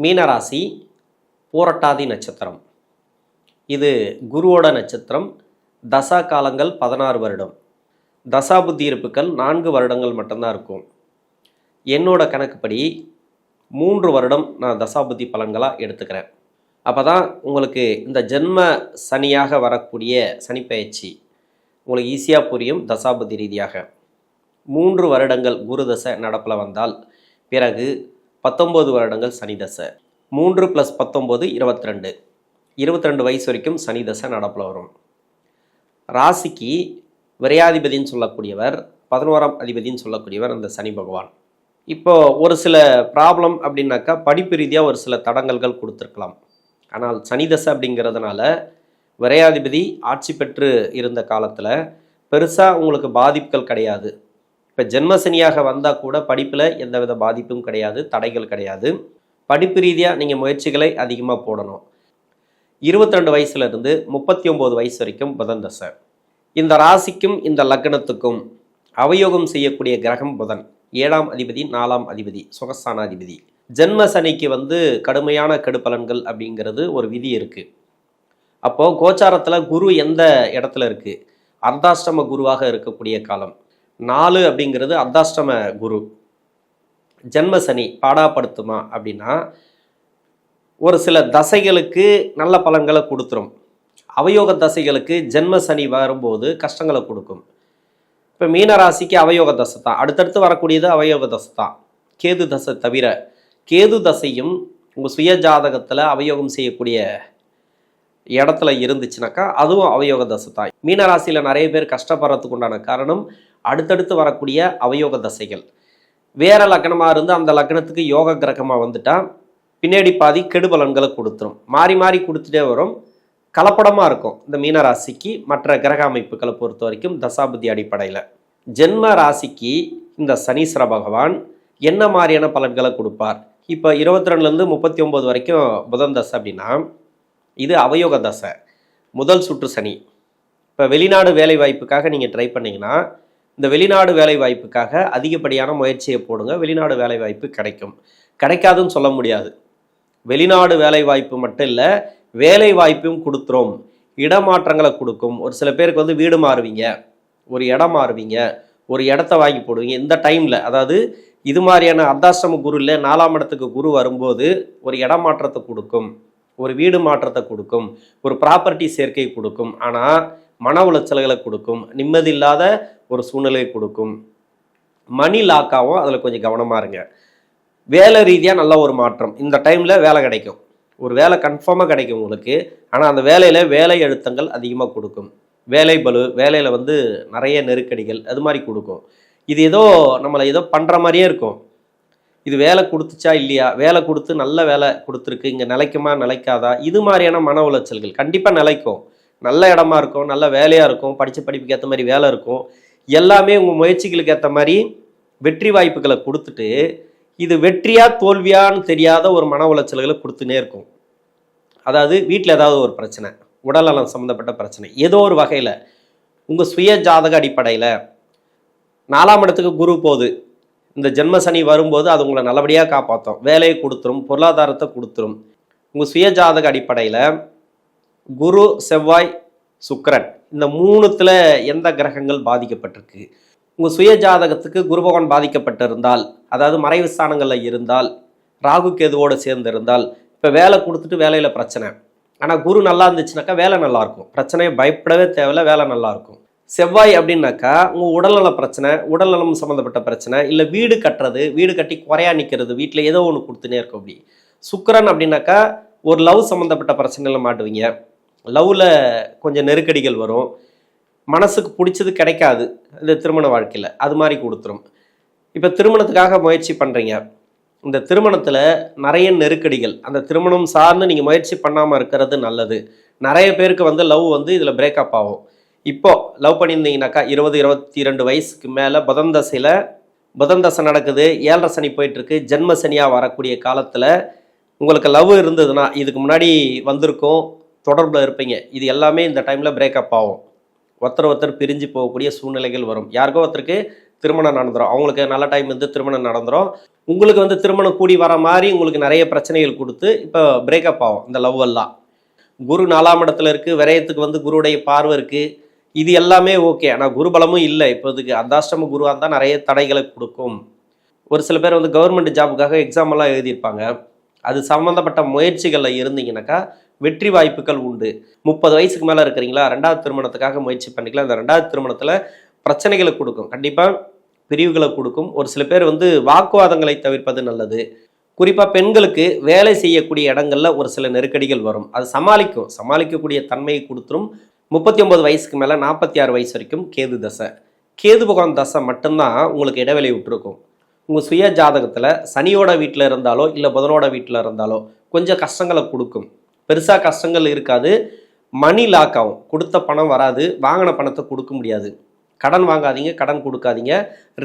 மீனராசி பூரட்டாதி நட்சத்திரம். இது குருவோட நட்சத்திரம். தசா காலங்கள் பதினாறு வருடம். தசாபுத்தி இருப்புக்கள் நான்கு வருடங்கள் மட்டும்தான் இருக்கும். என்னோட கணக்குப்படி மூன்று வருடம் நான் தசாபுத்தி பலன்களாக எடுத்துக்கிறேன். அப்போ தான் உங்களுக்கு இந்த ஜென்ம சனியாக வரக்கூடிய சனிப்பயிற்சி உங்களுக்கு ஈஸியாக புரியும் தசாபுத்தி ரீதியாக. மூன்று வருடங்கள் குரு தசை நடப்பில் வந்தால் பிறகு பத்தொம்போது வருடங்கள் சனி தசை. மூன்று ப்ளஸ் பத்தொம்போது இருபத்தி ரெண்டு இருபத்தி ரெண்டு வயசு வரைக்கும் சனி தசை நடப்பில் வரும். ராசிக்கு விரையாதிபதின்னு சொல்லக்கூடியவர் பதினோராம் அதிபதின்னு சொல்லக்கூடியவர் அந்த சனி பகவான். இப்போ ஒரு சில ப்ராப்ளம் அப்படின்னாக்கா படிப்பு ரீதியாக ஒரு சில தடங்கல்கள் கொடுத்துருக்கலாம். ஆனால் சனி தசை அப்படிங்கிறதுனால விரையாதிபதி ஆட்சி பெற்று இருந்த காலத்தில் பெருசாக உங்களுக்கு பாதிப்புகள் கிடையாது. இப்போ ஜென்மசனியாக வந்தால் கூட படிப்பில் எந்தவித பாதிப்பும் கிடையாது தடைகள் கிடையாது. படிப்பு ரீதியாக நீங்கள் முயற்சிகளை அதிகமாக போடணும். இருபத்தி ரெண்டு வயசுலேருந்து முப்பத்தி ஒம்பது வயசு வரைக்கும் புதன் தசை. இந்த ராசிக்கும் இந்த லக்னத்துக்கும் அவயோகம் செய்யக்கூடிய கிரகம் புதன். ஏழாம் அதிபதி நாலாம் அதிபதி சுகஸ்தானாதிபதி. ஜென்ம சனிக்கு வந்து கடுமையான கெடுப்பலன்கள் அப்படிங்கிறது ஒரு விதி இருக்குது அப்போது கோச்சாரத்தில் குரு எந்த இடத்துல இருக்குது அர்த்தாஷ்டம குருவாக இருக்கக்கூடிய காலம். நாலு அப்படிங்கிறது அர்த்தாஷ்டம குரு. ஜென்ம சனி பாடாப்படுத்துமா அப்படின்னா ஒரு சில தசைகளுக்கு நல்ல பலன்களை கொடுத்துரும். அவயோக தசைகளுக்கு ஜென்ம சனி வரும்போது கஷ்டங்களை கொடுக்கும். இப்போ மீனராசிக்கு அவயோக தசை தான். அடுத்தடுத்து வரக்கூடியது அவயோக தசை தான். கேது தசை தவிர கேது தசையும் உங்கள் சுய ஜாதகத்தில் அவயோகம் செய்யக்கூடிய இடத்துல இருந்துச்சுனாக்கா அதுவும் அவயோக தசை தான். மீனராசியில் நிறைய பேர் கஷ்டப்படுறதுக்கு உண்டான காரணம் அடுத்தடுத்து வரக்கூடிய அவயோக தசைகள். வேற லக்னமாக இருந்து அந்த லக்னத்துக்கு யோக கிரகமாக வந்துட்டால் பின்னாடி பாதி கெடுபலன்களை கொடுத்துரும். மாறி மாறி கொடுத்துட்டே வரும். கலப்படமாக இருக்கும் இந்த மீன ராசிக்கு. மற்ற கிரக அமைப்புகளை பொறுத்த வரைக்கும் தசாபதி அடிப்படையில். ஜென்ம ராசிக்கு இந்த சனீஸ்வர பகவான் என்ன மாதிரியான பலன்களை கொடுப்பார்? இப்போ இருபத்தி ரெண்டுலேருந்து முப்பத்தி ஒம்பது வரைக்கும் புதன் தசை அப்படின்னா இது அவயோக தசை. முதல் சுற்று சனி. இப்போ வெளிநாடு வேலை வாய்ப்புக்காக நீங்கள் ட்ரை பண்ணீங்கன்னா இந்த வெளிநாடு வேலை வாய்ப்புக்காக அதிகப்படியான முயற்சியை போடுங்க. வெளிநாடு வேலை வாய்ப்பு கிடைக்கும். கிடைக்காதுன்னு சொல்ல முடியாது. வெளிநாடு வேலை வாய்ப்பு மட்டும் இல்லை வேலை வாய்ப்பும் கொடுத்துரும். இடமாற்றங்களை கொடுக்கும். ஒரு சில பேருக்கு வந்து வீடு மாறுவீங்க. ஒரு இடம் மாறுவீங்க. ஒரு இடத்த வாங்கி போடுவீங்க. இந்த டைமில் அதாவது இது மாதிரியான அர்த்தாசிரம குரு இல்லை நாலாம் இடத்துக்கு குரு வரும்போது ஒரு இடம் மாற்றத்தை கொடுக்கும். ஒரு வீடு மாற்றத்தை கொடுக்கும். ஒரு ப்ராப்பர்ட்டி சேர்க்கை கொடுக்கும். ஆனால் மன உளைச்சல்களை கொடுக்கும். நிம்மதி இல்லாத ஒரு சூழ்நிலையை கொடுக்கும். மணி லாக்காவும் அதில் கொஞ்சம் கவனமாக இருங்க. வேலை ரீதியாக நல்ல ஒரு மாற்றம். இந்த டைமில் வேலை கிடைக்கும். ஒரு வேலை கன்ஃபார்மாக கிடைக்கும் உங்களுக்கு. ஆனால் அந்த வேலையில் வேலை அழுத்தங்கள் அதிகமாக கொடுக்கும். வேலை பலு வேலையில் வந்து நிறைய நெருக்கடிகள் அது மாதிரி கொடுக்கும். இது ஏதோ நம்மளை ஏதோ பண்ணுற மாதிரியே இருக்கும். இது வேலை கொடுத்துச்சா இல்லையா? வேலை கொடுத்து நல்ல வேலை கொடுத்துருக்கு. இங்கே நிலைக்குமா நிலைக்காதா? இது மாதிரியான மன உளைச்சல்கள். கண்டிப்பாக நிலைக்கும். நல்ல இடமா இருக்கும் நல்ல வேலையாக இருக்கும் படித்த படிப்புக்கு ஏற்ற மாதிரி வேலை இருக்கும். எல்லாமே உங்கள் முயற்சிகளுக்கு ஏற்ற மாதிரி வெற்றி வாய்ப்புகளை கொடுத்துட்டு இது வெற்றியா தோல்வியான்னு தெரியாத ஒரு மன உளைச்சல்களை கொடுத்துனே இருக்கும். அதாவது வீட்டில் ஏதாவது ஒரு பிரச்சனை உடல்நலம் சம்மந்தப்பட்ட பிரச்சனை ஏதோ ஒரு வகையில் உங்கள் சுய ஜாதக அடிப்படையில் நாலாம் இடத்துக்கு குரு போகுது இந்த ஜென்ம சனி வரும்போது அது உங்களை நல்லபடியாக காப்பாற்றும் வேலையை கொடுத்துரும் பொருளாதாரத்தை கொடுத்துரும். உங்கள் சுய ஜாதக அடிப்படையில் குரு செவ்வாய் சுக்கரன். இந்த மூணுத்தில் எந்த கிரகங்கள் பாதிக்கப்பட்டிருக்கு? உங்கள் சுய ஜாதகத்துக்கு குருபகவான் பாதிக்கப்பட்டிருந்தால் அதாவது மறைவு ஸ்தானங்களில் இருந்தால் ராகு கேதுவோடு சேர்ந்து இருந்தால் இப்போ வேலை கொடுத்துட்டு வேலையில் பிரச்சனை. ஆனால் குரு நல்லா இருந்துச்சுனாக்கா வேலை நல்லா இருக்கும். பிரச்சனையை பயப்படவே தேவையில்ல வேலை நல்லா இருக்கும். செவ்வாய் அப்படின்னாக்கா உங்கள் உடல்நல பிரச்சனை உடல்நலம் சம்மந்தப்பட்ட பிரச்சனை இல்லை வீடு கட்டுறது வீடு கட்டி குறையா நிற்கிறது வீட்டில் ஏதோ ஒன்று கொடுத்துனே இருக்கும் அப்படி. சுக்கரன் அப்படின்னாக்கா ஒரு லவ் சம்மந்தப்பட்ட பிரச்சனையில் மாட்டுவீங்க. லவ்வில் கொஞ்சம் நெருக்கடிகள் வரும். மனசுக்கு பிடிச்சது கிடைக்காது. இந்த திருமண வாழ்க்கையில். அது மாதிரி கொடுத்துரும். இப்போ திருமணத்துக்காக முயற்சி பண்ணுறீங்க இந்த திருமணத்தில் நிறைய நெருக்கடிகள். அந்த திருமணம் சார்ந்து நீங்கள் முயற்சி பண்ணாமல் இருக்கிறது நல்லது. நிறைய பேருக்கு வந்து லவ் வந்து இதில் பிரேக்கப் ஆகும். இப்போது லவ் பண்ணியிருந்தீங்கனாக்கா இருபது இருபத்தி ரெண்டு வயசுக்கு மேலே புதன் தசையில் புதன் தசை நடக்குது ஏழரை சனி போயிட்டுருக்கு ஜென்ம சனியாக வரக்கூடிய காலத்தில் உங்களுக்கு லவ் இருந்ததுன்னா இதுக்கு முன்னாடி வந்திருக்கும். தொடர்பில் இருப்பீங்க. இது எல்லாமே இந்த டைமில் பிரேக்கப் ஆகும். ஒருத்தர் ஒருத்தர் பிரிஞ்சு போகக்கூடிய சூழ்நிலைகள் வரும். யாருக்கோ ஒருத்தருக்கு திருமணம் நடந்துடும் அவங்களுக்கு நல்ல டைம் வந்து திருமணம் நடந்துடும் உங்களுக்கு வந்து திருமணம் கூடி வர மாதிரி உங்களுக்கு நிறைய பிரச்சனைகள் கொடுத்து இப்போ பிரேக்கப் ஆகும் இந்த லவ் எல்லாம். குரு நாலாம் இடத்துல இருக்குது விரயத்துக்கு வந்து குருவுடைய பார்வை இருக்குது இது எல்லாமே ஓகே ஆனால் குருபலமும் இல்லை. இப்போதுக்கு அந்தாஷ்டம குருவாக இருந்தால் நிறைய தடைகளை கொடுக்கும். ஒரு சில பேர் வந்து கவர்மெண்ட் ஜாபுக்காக எக்ஸாம் எல்லாம் எழுதியிருப்பாங்க. அது சம்மந்தப்பட்ட முயற்சிகளில் இருந்தீங்கன்னாக்கா வெற்றி வாய்ப்புகள் உண்டு. முப்பது வயசுக்கு மேலே இருக்கிறீங்களா ரெண்டாவது திருமணத்துக்காக முயற்சி பண்ணிக்கலாம். அந்த ரெண்டாவது திருமணத்தில் பிரச்சனைகளை கொடுக்கும். கண்டிப்பாக பிரிவுகளை கொடுக்கும். ஒரு சில பேர் வந்து வாக்குவாதங்களை தவிர்ப்பது நல்லது. குறிப்பாக பெண்களுக்கு வேலை செய்யக்கூடிய இடங்களில் ஒரு சில நெருக்கடிகள் வரும். அது சமாளிக்கும். சமாளிக்கக்கூடிய தன்மையை கொடுத்துரும். முப்பத்தி ஒன்பது வயசுக்கு மேலே நாற்பத்தி ஆறு வயசு வரைக்கும் கேது தசை. கேது பகவான் தசை மட்டும்தான் உங்களுக்கு இடைவெளி விட்டுருக்கும். உங்கள் சுய ஜாதகத்தில் சனியோட வீட்டில் இருந்தாலோ இல்லை புதனோட வீட்டில் இருந்தாலோ கொஞ்சம் கஷ்டங்களை கொடுக்கும். பெருசாக கஷ்டங்கள் இருக்காது. மணி லாக் ஆகும். கொடுத்த பணம் வராது. வாங்கின பணத்தை கொடுக்க முடியாது. கடன் வாங்காதீங்க கடன் கொடுக்காதீங்க.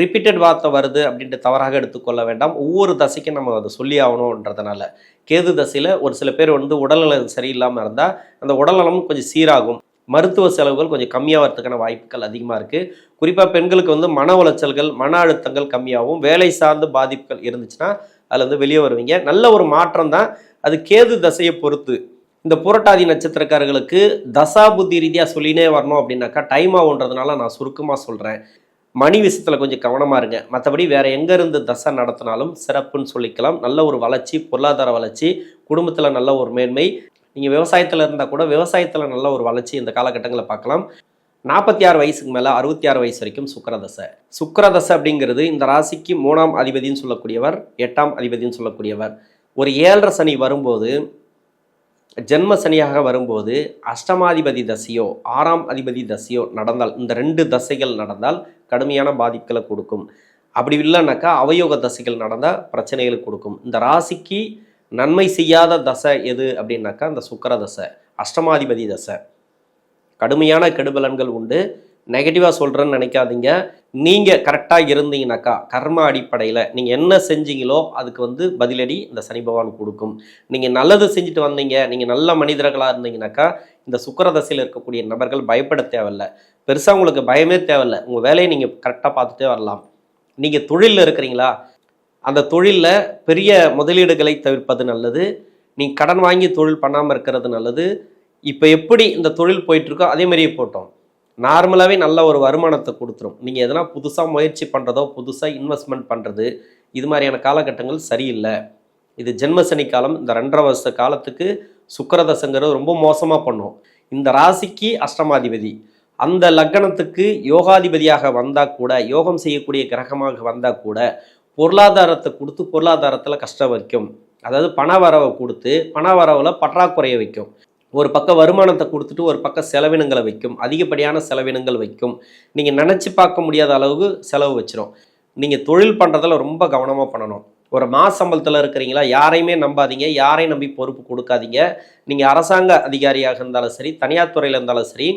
ரிப்பீட்டட் வார்த்தை வருது அப்படின்ட்டு தவறாக எடுத்துக்கொள்ள வேண்டாம். ஒவ்வொரு தசைக்கும் நம்ம அதை சொல்லி ஆகணுன்றதுனால. கேது தசையில் ஒரு சில பேர் வந்து உடல்நலம் சரியில்லாமல் இருந்தால் அந்த உடல்நலமும் கொஞ்சம் சீராகும். மருத்துவ செலவுகள் கொஞ்சம் கம்மியாக வரதுக்கான வாய்ப்புகள் அதிகமாக இருக்குது குறிப்பாக பெண்களுக்கு வந்து மன உளைச்சல்கள் மன அழுத்தங்கள் கம்மியாகவும் வேலை சார்ந்த பாதிப்புகள் இருந்துச்சுன்னா அதில் வந்து வெளியே வருவீங்க. நல்ல ஒரு மாற்றம் தான். அது கேது தசையை பொறுத்து. இந்த புரட்டாதி நட்சத்திரக்காரர்களுக்கு தசா புத்தி ரீதியாக சொல்லினே வரணும் அப்படின்னாக்கா டைம் ஆகுன்றதுனால நான் சுருக்கமாக சொல்கிறேன் மணி விஷயத்தில் கொஞ்சம் கவனமாக இருங்க. மற்றபடி வேறு எங்கேருந்து தசை நடத்தினாலும் சிறப்புன்னு சொல்லிக்கலாம். நல்ல ஒரு வளர்ச்சி பொருளாதார வளர்ச்சி குடும்பத்தில் நல்ல ஒரு மேன்மை நீங்கள் விவசாயத்தில் இருந்தால் கூட விவசாயத்தில் நல்ல ஒரு வளர்ச்சி இந்த காலகட்டங்களில் பார்க்கலாம். நாற்பத்தி ஆறு வயசுக்கு மேலே அறுபத்தி ஆறு வயசு வரைக்கும் சுக்கரதசை. சுக்கரதசை அப்படிங்கிறது இந்த ராசிக்கு மூணாம் அதிபதின்னு சொல்லக்கூடியவர் எட்டாம் அதிபதின்னு சொல்லக்கூடியவர். ஒரு ஏழரை சனி வரும்போது ஜென்ம சனியாக வரும்போது அஷ்டமாதிபதி தசையோ ஆறாம் அதிபதி தசையோ நடந்தால் இந்த ரெண்டு தசைகள் நடந்தால் கடுமையான பாதிப்புகளை கொடுக்கும். அப்படி இல்லைனாக்கா அவயோக தசைகள் நடந்தால் பிரச்சனைகளை கொடுக்கும். இந்த ராசிக்கு நன்மை செய்யாத தசை எது அப்படின்னாக்கா அந்த சுக்கர தசை அஷ்டமாதிபதி தசை. கடுமையான கெடுபலன்கள் உண்டு. நெகட்டிவாக சொல்கிறேன்னு நினைக்காதீங்க. நீங்கள் கரெக்டாக இருந்தீங்கனாக்கா கர்ம அடிப்படையில் நீங்கள் என்ன செஞ்சீங்களோ அதுக்கு வந்து பதிலடி இந்த சனி பகவான் கொடுக்கும். நீங்கள் நல்லது செஞ்சுட்டு வந்தீங்க நீங்கள் நல்ல மனிதர்களாக இருந்தீங்கனாக்கா இந்த சுக்கரதசையில் இருக்கக்கூடிய நபர்கள் பயப்பட தேவையில்ல. பெருசாக உங்களுக்கு பயமே தேவையில்ல. உங்கள் வேலையை நீங்கள் கரெக்டாக பார்த்துட்டே வரலாம். நீங்கள் தொழிலில் இருக்கிறீங்களா? அந்த தொழிலில் பெரிய முதலீடுகளை தவிர்ப்பது நல்லது. நீங்கள் கடன் வாங்கி தொழில் பண்ணாமல் இருக்கிறது நல்லது. இப்போ எப்படி இந்த தொழில் போயிட்டுருக்கோ அதே மாதிரியே போட்டோம். நார்மலாகவே நல்ல ஒரு வருமானத்தை கொடுத்துரும். நீங்கள் எதனா புதுசாக முயற்சி பண்ணுறதோ புதுசாக இன்வெஸ்ட்மெண்ட் பண்ணுறது இது மாதிரியான காலகட்டங்கள் சரியில்லை. இது ஜென்மசனி காலம் இந்த ரெண்டரை வருஷ காலத்துக்கு சுக்கரதசங்கிறது ரொம்ப மோசமாக பண்ணும். இந்த ராசிக்கு அஷ்டமாதிபதி. அந்த லக்னத்துக்கு யோகாதிபதியாக வந்தால் கூட யோகம் செய்யக்கூடிய கிரகமாக வந்தால் கூட பொருளாதாரத்தை கொடுத்து பொருளாதாரத்தில் கஷ்டம் வைக்கும். அதாவது பண வரவை கொடுத்து பண வரவில் பற்றாக்குறையை வைக்கும். ஒரு பக்கம் வருமானத்தை கொடுத்துட்டு ஒரு பக்கம் செலவினங்களை வைக்கும். அதிகப்படியான செலவினங்கள் வைக்கும். நீங்கள் நினச்சி பார்க்க முடியாத அளவுக்கு செலவு வச்சிரும். நீங்கள் தொழில் பண்ணுறதில் ரொம்ப கவனமாக பண்ணணும். ஒரு மாச சம்பளத்தில் இருக்கிறீங்களா யாரையுமே நம்பாதீங்க. யாரையும் நம்பி பொறுப்பு கொடுக்காதீங்க. நீங்கள் அரசாங்க அதிகாரியாக இருந்தாலும் சரி தனியார் துறையில் இருந்தாலும் சரி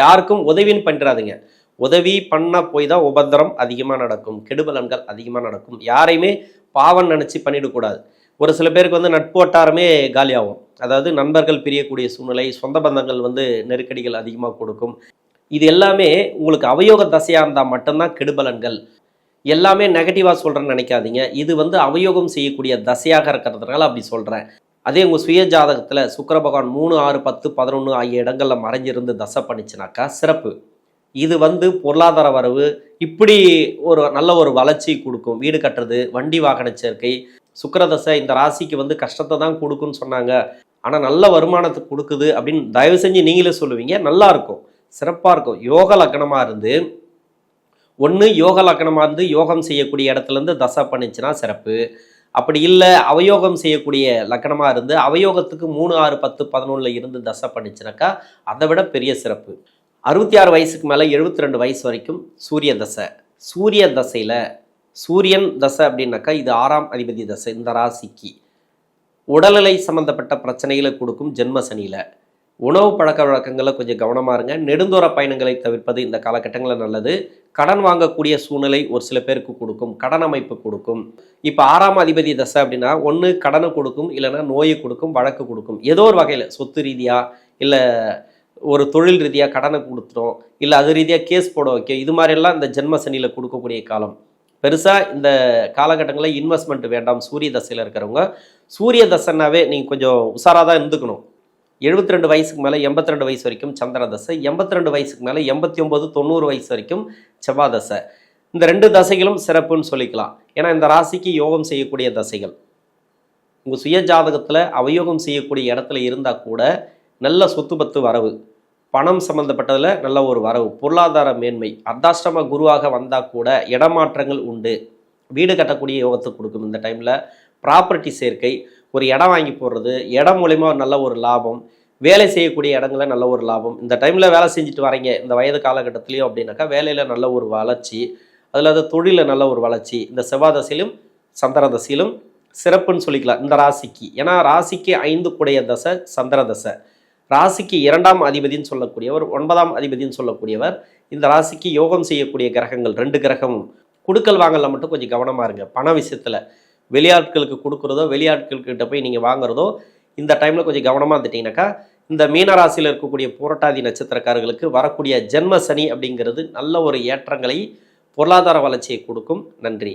யாருக்கும் உதவின்னு பண்ணிடாதீங்க. உதவி பண்ண போய் தான் உபத்திரம் அதிகமாக நடக்கும் கெடுபலன்கள் அதிகமாக நடக்கும். யாரையுமே பாவம் நினச்சி பண்ணிடக்கூடாது ஒரு சில பேருக்கு வந்து நட்பு வட்டாரமே காலியாகும். அதாவது நண்பர்கள் பிரியக்கூடிய சூழ்நிலை சொந்த பந்தங்கள் வந்து நெருக்கடிகள் அதிகமாக கொடுக்கும். இது எல்லாமே உங்களுக்கு அவயோக தசையாக இருந்தால் மட்டும்தான் கெடுபலன்கள். எல்லாமே நெகட்டிவாக சொல்கிறேன்னு நினைக்காதீங்க. இது வந்து அவயோகம் செய்யக்கூடிய தசையாக இருக்கிறதுனால அப்படி சொல்கிறேன் அதே உங்கள் சுய ஜாதகத்தில் சுக்கர பகவான் மூணு ஆறு பத்து பதினொன்று ஆகிய இடங்களில் மறைஞ்சிருந்து தசை பண்ணிச்சுனாக்கா சிறப்பு. இது வந்து பொருளாதார வரவு இப்படி ஒரு நல்ல ஒரு வளர்ச்சி கொடுக்கும். வீடு கட்டுறது வண்டி வாகன சேர்க்கை சுக்கரதசை இந்த ராசிக்கு வந்து கஷ்டத்தை தான் கொடுக்குன்னு சொன்னாங்க. ஆனால் நல்ல வருமானத்தை கொடுக்குது அப்படின்னு தயவு செஞ்சு நீங்களே சொல்லுவீங்க. நல்லா இருக்கும். சிறப்பாக இருக்கும். யோக லக்னமாக இருந்து ஒன்று யோக லக்னமாக இருந்து யோகம் செய்யக்கூடிய இடத்துலேருந்து தசை பண்ணிச்சுன்னா சிறப்பு. அப்படி இல்லை அவயோகம் செய்யக்கூடிய லக்கணமாக இருந்து அவயோகத்துக்கு மூணு ஆறு பத்து பதினொன்றில் இருந்து தசை பண்ணிச்சுனாக்கா அதை விட பெரிய சிறப்பு. அறுபத்தி ஆறு வயசுக்கு மேலே எழுபத்தி ரெண்டு வயசு வரைக்கும் சூரிய தசை. சூரிய தசையில் சூரியன் தசை அப்படின்னாக்கா இது ஆறாம் அதிபதி தசை இந்த ராசிக்கு. உடல்நிலை சம்மந்தப்பட்ட பிரச்சனைகளை கொடுக்கும் ஜென்ம சனியில். உணவு பழக்க வழக்கங்களில் கொஞ்சம் கவனமாக இருங்க. நெடுந்தூர பயணங்களை தவிர்ப்பது இந்த காலகட்டங்களில் நல்லது. கடன் வாங்கக்கூடிய சூழ்நிலை ஒரு சில பேருக்கு கொடுக்கும். கடன் அமைப்பு கொடுக்கும். இப்போ ஆறாம் அதிபதி தசை அப்படின்னா ஒன்று கடனை கொடுக்கும் இல்லைன்னா நோயை கொடுக்கும் வழக்கு கொடுக்கும். ஏதோ ஒரு வகையில் சொத்து ரீதியாக இல்லை ஒரு தொழில் ரீதியாக கடனை கொடுத்துரும் இல்லை அது ரீதியாக கேஸ் போட வைக்க. இது மாதிரியெல்லாம் இந்த ஜென்ம சனியில் கொடுக்கக்கூடிய காலம். பெருசாக இந்த காலகட்டங்களில் இன்வெஸ்ட்மெண்ட் வேண்டாம். சூரிய தசையில் இருக்கிறவங்க. சூரிய தசைனாவே நீங்கள் கொஞ்சம் உஷாராக தான் இருந்துக்கணும். எழுபத்தி ரெண்டு வயசுக்கு மேலே எண்பத்தி ரெண்டு வயசு வரைக்கும் சந்திர தசை எண்பத்தி ரெண்டு வயசுக்கு மேலே எண்பத்தி ஒம்பது தொண்ணூறு வயசு வரைக்கும் செவ்வாய் தசை. இந்த ரெண்டு தசைகளும் சிறப்புன்னு சொல்லிக்கலாம். ஏன்னா இந்த ராசிக்கு யோகம் செய்யக்கூடிய தசைகள். உங்கள் சுய ஜாதகத்தில் அவயோகம் செய்யக்கூடிய இடத்துல இருந்தால் கூட நல்ல சொத்து பத்து வரவு. பணம் சம்மந்தப்பட்டதில் நல்ல ஒரு வரவு. பொருளாதார மேன்மை. அர்த்தாஷ்டம குருவாக வந்தால் கூட இடமாற்றங்கள் உண்டு. வீடு கட்டக்கூடிய யோகத்தை கொடுக்கும். இந்த டைமில் ப்ராப்பர்ட்டி சேர்க்கை ஒரு இடம் வாங்கி போடுறது இடம் மூலிமா நல்ல ஒரு லாபம். வேலை செய்யக்கூடிய இடங்களில் நல்ல ஒரு லாபம். இந்த டைமில் வேலை செஞ்சுட்டு வரீங்க இந்த வயது காலகட்டத்திலையும் அப்படின்னாக்கா வேலையில் நல்ல ஒரு வளர்ச்சி அதில் அது தொழிலில் நல்ல ஒரு வளர்ச்சி. இந்த செவ்வாதசையிலும் சந்திர தசையிலும் சிறப்புன்னு சொல்லிக்கலாம். இந்த ராசிக்கு. ஏன்னா ராசிக்கு ஐந்து கூடைய தசை சந்திர தசை. ராசிக்கு இரண்டாம் அதிபதின்னு சொல்லக்கூடியவர் ஒன்பதாம் அதிபதின்னு சொல்லக்கூடியவர். இந்த ராசிக்கு யோகம் செய்யக்கூடிய கிரகங்கள் ரெண்டு கிரகமும் குடுக்கல் வாங்கல மட்டும் கொஞ்சம் கவனமாக இருங்க. பண விஷயத்தில் வெளியாட்களுக்கு கொடுக்குறதோ வெளியாட்கள்கிட்ட போய் நீங்கள் வாங்குறதோ இந்த டைமில் கொஞ்சம் கவனமாக இருந்துட்டீங்கன்னாக்கா இந்த மீனராசியில் இருக்கக்கூடிய புரட்டாதி நட்சத்திரக்காரர்களுக்கு வரக்கூடிய ஜென்ம சனி அப்படிங்கிறது நல்ல ஒரு ஏற்றங்களை பொருளாதார வளர்ச்சியை கொடுக்கும். நன்றி.